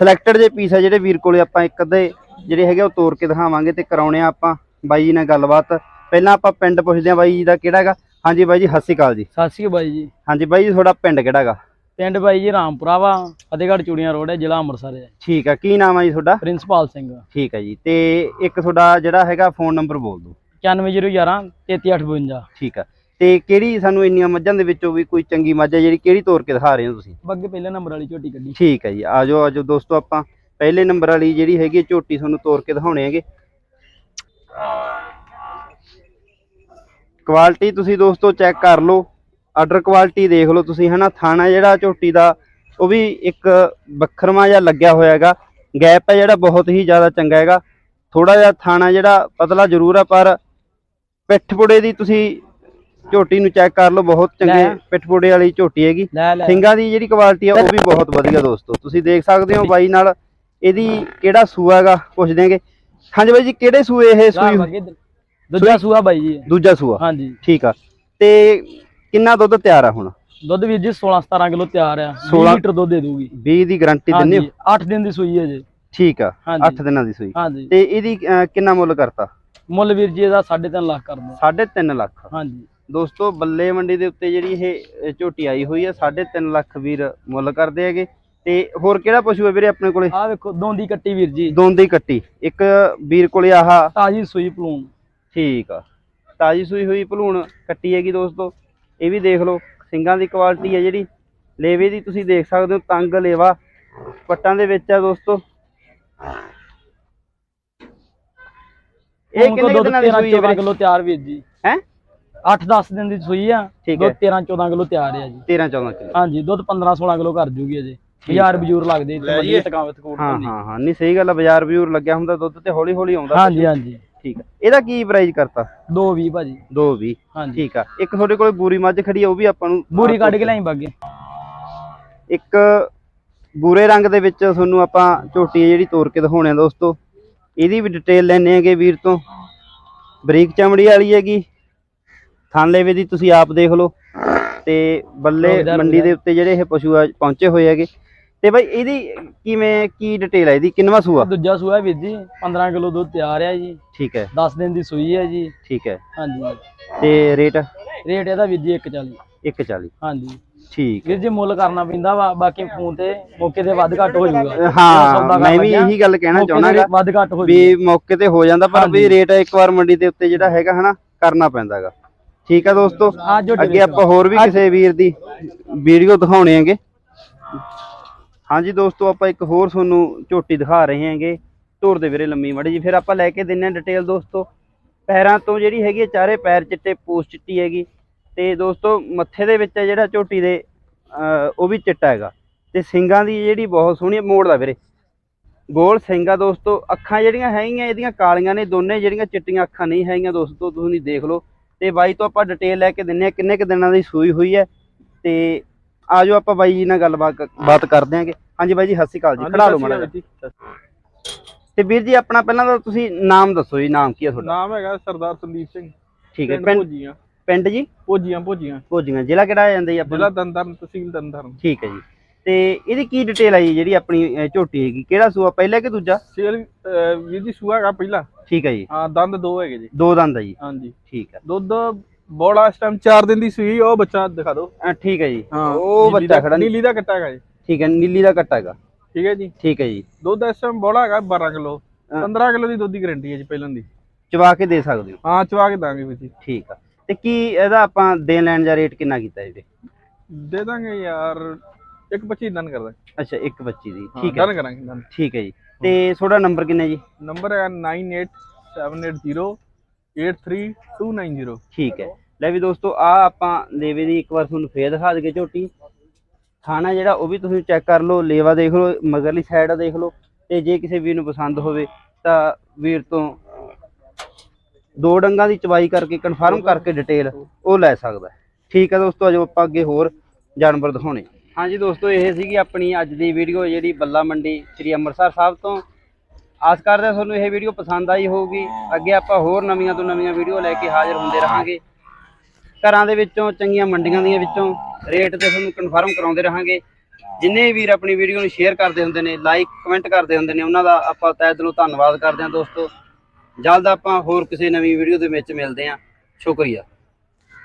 ਸਿਲੈਕਟਡ ਜੇ ਪੀਸ ਆ ਜਿਹੜੇ ਵੀਰ ਕੋਲੇ ਆਪਾਂ ਇੱਕ ਅੱਧੇ ਜਿਹੜੇ ਹੈਗੇ ਉਹ ਤੋਰ ਕੇ ਦਿਖਾਵਾਂਗੇ ਤੇ ਕਰਾਉਣੇ ਆ ਆਪਾਂ ਬਾਈ ਜੀ ਨਾਲ ਗੱਲਬਾਤ। ਪਹਿਲਾਂ ਆਪਾਂ ਪਿੰਡ ਪੁੱਛਦੇ ਆ ਬਾਈ ਜੀ ਦਾ ਕਿਹੜਾ ਹੈਗਾ? ਹਾਂਜੀ ਬਾਈ ਜੀ ਸਤਿ ਸ਼੍ਰੀ ਅਕਾਲ ਜੀ। ਸਤਿ ਸ਼੍ਰੀ ਅਕਾਲ ਬਾਈ ਜੀ। ਹਾਂਜੀ ਬਾਈ ਜੀ ਤੁਹਾਡਾ ਪਿੰਡ ਕਿਹੜਾ ਹੈਗਾ? ਪਿੰਡ ਬਾਈ ਜੀ ਰਾਮਪੁਰਾ ਵਾ ਫਤਿਹਗੜ੍ਹ ਚੂੜੀਆਂ ਰੋਡ ਹੈ ਜ਼ਿਲ੍ਹਾ ਅੰਮ੍ਰਿਤਸਰ ਹੈ। ਠੀਕ ਆ ਕੀ ਨਾਮ ਆ ਜੀ ਤੁਹਾਡਾ? ਪ੍ਰਿੰਸੀਪਲ ਸਿੰਘ। ਠੀਕ ਹੈ ਜੀ ਤੇ ਇੱਕ ਤੁਹਾਡਾ ਜਿਹੜਾ ਹੈਗਾ ਫੋਨ ਨੰਬਰ ਬੋਲ ਦਿਓ। 9111 3358 ਠੀਕ ਆ ਤੇ ਕਿਹੜੀ ਸਾਨੂੰ ਇੰਨੀਆਂ ਮੱਝਾਂ ਦੇ ਵਿੱਚੋਂ ਵੀ ਕੋਈ ਚੰਗੀ ਮੱਝ ਹੈ ਜਿਹੜੀ ਕਿਹੜੀ ਤੋਰ ਕੇ ਦਿਖਾ ਰਹੇ ਹੋ ਤੁਸੀਂ? ਬੱਗੇ ਪਹਿਲੇ ਨੰਬਰ ਵਾਲੀ ਝੋਟੀ ਕੱਢੀ। ਠੀਕ ਹੈ ਜੀ ਆਜੋ ਆਜੋ ਦੋਸਤੋ ਆਪਾਂ। ਪਹਿਲੇ ਨੰਬਰ ਵਾਲੀ ਜਿਹੜੀ ਹੈਗੀ ਝੋਟੀ ਤੁਹਾਨੂੰ ਤੋਰ ਕੇ ਦਿਖਾਉਣੇ ਹੈਗੇ। ਕੁਆਲਿਟੀ ਤੁਸੀਂ ਦੋਸਤੋ ਚੈੱਕ ਕਰ ਲਓ। ਆਰਡਰ ਕੁਆਲਿਟੀ ਦੇਖ ਲਓ ਤੁਸੀਂ ਹਨਾ? ਥਾਣਾ ਜਿਹੜਾ ਝੋਟੀ ਦਾ ਉਹ ਵੀ ਇੱਕ ਵੱਖਰਵਾ ਜਿਹਾ ਲੱਗਿਆ ਹੋਇਆ ਹੈਗਾ। ਗੈਪ ਹੈ ਜਿਹੜਾ ਬਹੁਤ ਹੀ ਜ਼ਿਆਦਾ ਚੰਗਾ ਹੈਗਾ। ਥੋੜਾ ਜਿਹਾ ਥਾਣਾ ਜਿਹੜਾ ਪਤਲਾ ਜ਼ਰੂਰ ਆ ਪਰ ਪਿੱਠਪੁੜੇ ਦੀ ਤੁਸੀਂ ਝੋਟੀ ਨੂੰ ਚੈੱਕ ਕਰ ਲਓ ਬਹੁਤ ਚੰਗੇ। ਪਿੱਠਪੁੜੇ ਵਾਲੀ ਝੋਟੀ ਹੈਗੀ। ਸਿੰਘਾਂ ਦੀ ਜਿਹੜੀ ਕੁਆਲਿਟੀ ਆ ਉਹ ਵੀ ਬਹੁਤ ਵਧੀਆ ਦੋਸਤੋ। ਤੁਸੀਂ ਦੇਖ ਸਕਦੇ ਹੋ ਬਾਈ ਨਾਲ ਇਹਦੀ ਕਿਹੜਾ ਸੂਆ ਹੈਗਾ ਪੁੱਛ ਦਿਆਂਗੇ। ਹਾਂਜੀ ਬਾਈ ਜੀ ਕਿਹੜੇ ਸੂਏ ਇਹ ਸੂਈ? ਦੂਜਾ ਸੂਆ ਬਾਈ ਜੀ। ਦੂਜਾ ਸੂਆ। ਹਾਂਜੀ। ਠੀਕ ਆ। ਤੇ ਕਿੰਨਾ ਦੁੱਧ ਤਿਆਰ ਆ ਹੁਣ? ਦੁੱਧ ਵੀਰ ਜੀ 16 17 ਕਿਲੋ ਤਿਆਰ ਆ। 20 16 ਲੀਟਰ ਦੁੱਧ ਦੇ ਦੂਗੀ 20 ਦੀ ਗਾਰੰਟੀ ਹਾਂਜੀ 8 ਦਿਨ ਦੀ ਸੂਈ ਹੈ ਜੀ। ਠੀਕ ਆ ਹਾਂਜੀ। 8 ਦਿਨਾਂ ਦੀ ਸੂਈ। ਤੇ ਇਹਦੀ ਕਿੰਨਾ ਮੁੱਲ ਕਰਤਾ? ਮੁੱਲ ਵੀਰ ਜੀ ਇਹਦਾ 3.5 ਲੱਖ ਕਰਦਾ। 3.5 ਲੱਖ। ਹਾਂਜੀ। ਦੋਸਤੋ ਬੱਲੇ ਮੰਡੀ ਦੇ ਉੱਤੇ ਜਿਹੜੀ ਇਹ ਝੋਟੀ ਆਈ ਹੋਈ ਹੈ 3.5 ਲੱਖ ਵੀਰ ਮੁੱਲ ਕਰਦੇ ਹੈਗੇ। ਤੇ ਹੋਰ ਕਿਹੜਾ ਪਸ਼ੂ ਹੈ ਵੀਰੇ ਆਪਣੇ ਕੋਲੇ? ਆਹ ਵੇਖੋ ਦੋਂਦੀ ਕੱਟੀ ਵੀਰ ਜੀ। ਦੋਂਦੀ ਕੱਟੀ। ਇੱਕ ਵੀਰ ਕੋਲੇ ਆਹ ਤਾਜੀ ਸੂਈ ਪਲੂਣ ਠੀਕ ਆ। ਤਾਜੀ ਸੂਈ ਹੋਈ ਭਲੂਣ ਕੱਟੀ ਹੈਗੀ ਦੋਸਤੋ। ਇਹ ਵੀ ਦੇਖ ਲਓ ਸਿੰਗਾਂ ਦੀ ਕੁਆਲਿਟੀ ਹੈ ਜਿਹੜੀ। ਲੇਵੇ ਦੀ ਤੁਸੀਂ ਦੇਖ ਸਕਦੇ ਹੋ ਤੰਗ ਲੇਵਾ। ਪੱਟਾਂ ਦੇ ਵਿੱਚ ਆ ਦੋਸਤੋ। ਇਹ ਕਿੰਨੇ ਦਿਨਾਂ ਦੀ ਸੂਈ ਹੈ 14 ਵੀਰੇ? ਕਿਲੋ ਤਿਆਰ ਵੀਰ ਜੀ। ਹੈ? 8-10 ਦਿਨ ਦੀ ਸੂਈ ਆ। ਠੀਕ ਦੁੱਧ ਹੈ। 13-14 ਕਿਲੋ ਤਿਆਰ ਆ ਜੀ। 13 14 ਕਿਲੋ। ਹਾਂਜੀ ਦੁੱਧ 15-16 ਕਿਲੋ ਕਰ ਜੂਗੀ ਅਜੇ। ਹਜ਼ਾਰ ਬਜੂਰ ਲੱਗਦੇ ਇੱਥੇ ਵਧੀਆ ਟਿਕਾਵਤ ਕੋਟ ਹਾਂ ਹਾਂ ਹਾਂ। ਨਹੀਂ ਸਹੀ ਗੱਲ ਆ ਬਾਜ਼ਾਰ ਵਿਊਰ ਲੱਗਿਆ ਹੁੰਦਾ ਦੁੱਧ ਤੇ ਹੌਲੀ ਹੌਲੀ ਆਉਂਦਾ। ਹਾਂਜੀ ਹਾਂਜੀ। ਠੀਕ ਆ। ਇਹਦਾ ਕੀ ਪ੍ਰਾਈਸ ਕਰਤਾ? 220 ਭਾਜੀ। 220 ਹਾਂਜੀ। ਠੀਕ ਆ। ਇੱਕ ਤੁਹਾਡੇ ਕੋਲ ਬੂਰੀ ਮੱਝ ਖੜੀ ਆ ਉਹ ਵੀ ਆਪਾਂ ਨੂੰ ਬੂਰੀ ਕੱਢ ਕੇ ਲਿਆਈ ਬਾਗੇ। ਇੱਕ ਬੂਰੇ ਰੰਗ ਦੇ ਵਿੱਚ ਤੁਹਾਨੂੰ ਆਪਾਂ ਝੋਟੀ ਜਿਹੜੀ ਤੋੜ ਕੇ ਦਿਖਾਉਣੇ ਆ ਦੋਸਤੋ। ਇਹਦੀ ਵੀ ਡਿਟੇਲ ਲੈਣੇ ਹੈਗੇ ਵੀਰ ਤੋਂ। ਬਰੀਕ ਚਮੜੀ ਵਾਲੀ ਹੈਗੀ। ਥਾਨਲੇਵੇ ਦੀ ਤੁਸੀਂ ਆਪ ਦੇਖ ਲਓ। ਤੇ ਬੱਲੇ ਮੰਡੀ ਦੇ ਉੱਤੇ ਜਿਹੜੇ ਇਹ ਪਸ਼ੂ ਆ ਪਹੁੰਚੇ ਹੋਏ ਹੈਗੇ। ਤੇ ਬਾਈ ਇਹਦੀ ਕਿਵੇਂ ਕੀ ਡਿਟੇਲ ਹੈ ਇਹਦੀ? ਕਿੰਨਵਾ ਸੂਆ? ਦੂਜਾ ਸੂਆ ਵੀਰ ਜੀ। 15 ਕਿਲੋ ਦੁੱਧ ਤਿਆਰ ਆ ਜੀ। ਠੀਕ ਹੈ। 10 ਦਿਨ ਦੀ ਸੂਈ ਹੈ ਜੀ। ਠੀਕ ਹੈ। ਹਾਂਜੀ। ਤੇ ਰੇਟ? ਰੇਟ ਇਹਦਾ ਵੀਰ ਜੀ 140 140 ਹਾਂਜੀ। ਠੀਕ ਵੀਰ ਜੀ ਮੁੱਲ ਕਰਨਾ ਪੈਂਦਾ ਵਾ ਬਾਕੀ ਫੋਨ ਤੇ ਮੌਕੇ ਤੇ ਵੱਧ ਘੱਟ ਹੋ ਜਾਊਗਾ। ਹਾਂ ਮੈਂ ਵੀ ਇਹੀ ਗੱਲ ਕਹਿਣਾ ਚਾਹੁੰਦਾ ਵੱਧ ਘੱਟ ਹੋ ਵੀ ਮੌਕੇ ਤੇ ਹੋ ਜਾਂਦਾ ਪਰ ਵੀ। ਰੇਟ ਇੱਕ ਵਾਰ ਮੰਡੀ ਦੇ ਉੱਤੇ ਜਿਹੜਾ ਹੈਗਾ ਹਨਾ ਕਰਨਾ ਪੈਂਦਾਗਾ। ਠੀਕ ਆ ਦੋਸਤੋ? ਅੱਗੇ ਆਪਾਂ ਹੋਰ ਵੀ ਕਿਸੇ ਵੀਰ ਦੀ ਵੀਡੀਓ ਦਿਖਾਉਣੇ ਹੈਗੇ। ਹਾਂਜੀ ਦੋਸਤੋ ਆਪਾਂ ਇੱਕ ਹੋਰ ਤੁਹਾਨੂੰ ਝੋਟੀ ਦਿਖਾ ਰਹੇ ਹਾਂਗੇ। ਧੁਰ ਦੇ ਵੀਰੇ ਲੰਮੀ ਮੜੀ ਜੀ ਫਿਰ ਆਪਾਂ ਲੈ ਕੇ ਦਿੰਨੇ ਆ ਡਿਟੇਲ ਦੋਸਤੋ। ਪੈਰਾਂ ਤੋਂ ਜਿਹੜੀ ਹੈਗੀ ਚਾਰੇ ਪੈਰ ਚਿੱਟੇ ਪੂਛ ਚਿੱਟੀ ਹੈਗੀ। ਤੇ ਦੋਸਤੋ ਮੱਥੇ ਦੇ ਵਿੱਚ ਜਿਹੜਾ ਝੋਟੀ ਦੇ ਉਹ ਵੀ ਚਿੱਟਾ ਹੈਗਾ। ਤੇ ਸਿੰਗਾਂ ਦੀ ਜਿਹੜੀ ਬਹੁਤ ਸੋਹਣੀ ਮੋੜ ਦਾ ਵੀਰੇ। ਗੋਲ ਸਿੰਗਾ ਦੋਸਤੋ ਅੱਖਾਂ ਜਿਹੜੀਆਂ ਹੈਗੀਆਂ ਇਹਦੀਆਂ ਕਾਲੀਆਂ ਨੇ ਦੋਨੇ ਜਿਹੜੀਆਂ ਚਿੱਟੀਆਂ ਅੱਖਾਂ ਨਹੀਂ ਹੈਗੀਆਂ ਦੋਸਤੋ ਤੁਸੀਂ ਦੇਖ ਲਓ। ਤੇ ਬਾਈ ਤੋਂ ਆਪਾਂ ਡਿਟੇਲ ਲੈ ਕੇ ਦਿੰਨੇ ਆ ਕਿੰਨੇ ਕੁ ਦਿਨਾਂ ਦੀ ਸੂਈ ਹੋਈ ਹੈ ਤੇ ਆਜੋ ਆਪਾਂ ਬਾਈ ਜੀ ਨਾਲ ਗੱਲਬਾਤ ਬਾਤ ਕਰਦੇ ਆਂਗੇ। ਹਾਂਜੀ ਬਾਈ ਜੀ ਸਤਿ ਸ਼੍ਰੀ ਅਕਾਲ ਜੀ ਖੜਾ ਲਓ ਮਾੜਾ। ਤੇ ਵੀਰ ਜੀ ਆਪਣਾ ਪਹਿਲਾਂ ਤਾਂ ਤੁਸੀਂ ਨਾਮ ਦੱਸੋ ਜੀ ਨਾਮ ਕੀ ਹੈ ਤੁਹਾਡਾ? ਨਾਮ ਹੈਗਾ ਸਰਦਾਰ ਸੰਦੀਪ ਸਿੰਘ। ਠੀਕ ਹੈ ਪਿੰਡ ਪਿੰਡ ਜੀ? ਭੋਜੀਆਂ ਭੋਜੀਆਂ। ਭੋਜੀਆਂ ਜ਼ਿਲ੍ਹਾ ਕਿਹੜਾ ਆ ਜਾਂਦਾ ਜੀ ਆਪਣਾ? ਜ਼ਿਲ੍ਹਾ ਦੰਦਰਨ ਤਹਿਸੀਲ ਦੰਦਰਨ। ਠੀਕ ਹੈ ਜੀ। ਤੇ ਇਹਦੀ ਕੀ ਡਿਟੇਲ ਹੈ ਜੀ ਜਿਹੜੀ ਆਪਣੀ ਝੋਟੀ ਹੈਗੀ? ਕਿਹੜਾ ਸੂਆ ਪਹਿਲਾ ਕਿ ਦੂਜਾ? ਸੇਲ ਵੀਰ ਜੀ ਸੂਆ ਹੈਗਾ ਪਹਿਲਾ। ਠੀਕ ਹੈ ਜੀ। ਹਾਂ ਦੰਦ ਦੋ ਹੈਗੇ ਜੀ। ਦੋ ਦੰਦ ਹੈ ਜੀ। ਹਾਂਜੀ। ਠੀਕ ਹੈ ਦੁੱਧ ਬੋਲਾ ਇਸ ਟਾਈਮ 4 ਦਿਨ ਦੀ ਸੂਈ ਉਹ ਬੱਚਾ ਦਿਖਾ ਦਿਓ। ਠੀਕ ਹੈ ਜੀ। ਹਾਂ ਉਹ ਬੱਚਾ ਦਾ- ਖੜਾ ਨੀਲੀ ਦਾ ਕੱਟਾ ਹੈਗਾ ਜੀ। ਠੀਕ ਹੈ ਨੀਲੀ ਦਾ ਕੱਟਾ ਹੈਗਾ। ਠੀਕ ਹੈ ਜੀ। ਠੀਕ ਹੈ ਜੀ। ਦੁੱਧ ਇਸ ਟਾਈਮ ਬੋਲਾ ਹੈਗਾ 12 ਕਿਲੋ। ਹਾਂ। 15 ਕਿਲੋ ਦੀ ਦੁੱਧ ਦੀ ਗਾਰੰਟੀ ਹੈ ਜੀ ਪਹਿਲਾਂ ਦੀ। ਚਵਾ ਕੇ ਦੇ ਸਕਦੇ ਹੋ? ਹਾਂ ਚਵਾ ਕੇ ਦਾਂਗੇ ਵੀਰ ਜੀ। ਠੀਕ ਆ। ਤੇ ਕੀ ਇਹਦਾ ਆਪਾਂ ਦੇਣ ਲੈਣ ਦਾ ਰੇਟ ਕਿੰਨਾ ਕੀਤਾ ਜੀ ਦੇ ਦਾਂਗੇ ਯਾਰ ਇੱਕ 25 ਡਨ ਕਰ ਦਾਂਗੇ ਅੱਛਾ ਇੱਕ ਬੱਚੀ ਦੀ। ਠੀਕ ਹੈ। ਡਨ ਕਰਾਂਗੇ ਡਨ ਠੀਕ ਹੈ ਜੀ। ਤੇ ਤੁਹਾਡਾ ਨੰਬਰ ਕਿੰਨਾ ਜੀ? ਨੰਬਰ ਹੈਗਾ 9878083290 ਠੀਕ ਹੈ। ਲੈ ਵੀ ਦੋਸਤੋ ਆ ਆਪਾਂ ਲੇਵੇ ਦੀ ਇੱਕ ਵਾਰ ਤੁਹਾਨੂੰ ਫੇਰ ਦਿਖਾ ਦਈਏ ਝੋਟੀ। ਖਾਣਾ ਜਿਹੜਾ ਉਹ ਵੀ ਤੁਸੀਂ ਚੈੱਕ ਕਰ ਲਓ ਲੇਵਾ ਦੇਖ ਲਓ ਮਗਰਲੀ ਸਾਈਡ ਦੇਖ ਲਓ। ਤੇ ਜੇ ਕਿਸੇ ਵੀਰ ਨੂੰ ਪਸੰਦ ਹੋਵੇ ਤਾਂ ਵੀਰ ਤੋਂ ਦੋ ਡੰਗਾਂ ਦੀ ਚਵਾਈ ਕਰਕੇ ਕਨਫਰਮ ਕਰਕੇ ਡਿਟੇਲ ਉਹ ਲੈ ਸਕਦਾ ਹੈ। ਠੀਕ ਹੈ ਦੋਸਤੋ ਅਜੋ ਆਪਾਂ ਅੱਗੇ ਹੋਰ ਜਾਨਵਰ ਦਿਖਾਉਣੇ। ਹਾਂਜੀ ਦੋਸਤੋ, ਇਹ ਸੀਗੀ ਆਪਣੀ ਅੱਜ ਦੀ ਵੀਡੀਓ ਜਿਹੜੀ ਬੱਲਾ ਮੰਡੀ ਸ੍ਰੀ ਅੰਮ੍ਰਿਤਸਰ ਸਾਹਿਬ ਤੋਂ। ਆਸ ਕਰਦੇ ਹਾਂ ਤੁਹਾਨੂੰ ਇਹ ਵੀਡੀਓ ਪਸੰਦ ਆਈ ਹੋਊਗੀ। ਅੱਗੇ ਆਪਾਂ ਹੋਰ ਨਵੀਆਂ ਤੋਂ ਨਵੀਆਂ ਵੀਡੀਓ ਲੈ ਕੇ ਹਾਜ਼ਰ ਹੁੰਦੇ ਰਹਾਂਗੇ। ਘਰਾਂ ਦੇ ਵਿੱਚੋਂ, ਚੰਗੀਆਂ ਮੰਡੀਆਂ ਦੀਆਂ ਵਿੱਚੋਂ ਰੇਟ ਤੇ ਤੁਹਾਨੂੰ ਕਨਫਰਮ ਕਰਾਉਂਦੇ ਰਹਾਂਗੇ। ਜਿੰਨੇ ਵੀਰ ਆਪਣੀ ਵੀਡੀਓ ਨੂੰ ਸ਼ੇਅਰ ਕਰਦੇ ਹੁੰਦੇ ਨੇ ਲਾਈਕ ਕਮੈਂਟ ਕਰਦੇ ਹੁੰਦੇ ਨੇ, ਉਹਨਾਂ ਦਾ ਆਪਾਂ ਤਹਿ ਦਿਲੋਂ ਧੰਨਵਾਦ ਕਰਦੇ ਹਾਂ ਦੋਸਤੋ। ਜਲਦ ਆਪਾਂ ਹੋਰ ਕਿਸੇ ਨਵੀਂ ਵੀਡੀਓ ਦੇ ਵਿੱਚ ਮਿਲਦੇ ਹਾਂ। ਸ਼ੁਕਰੀਆ।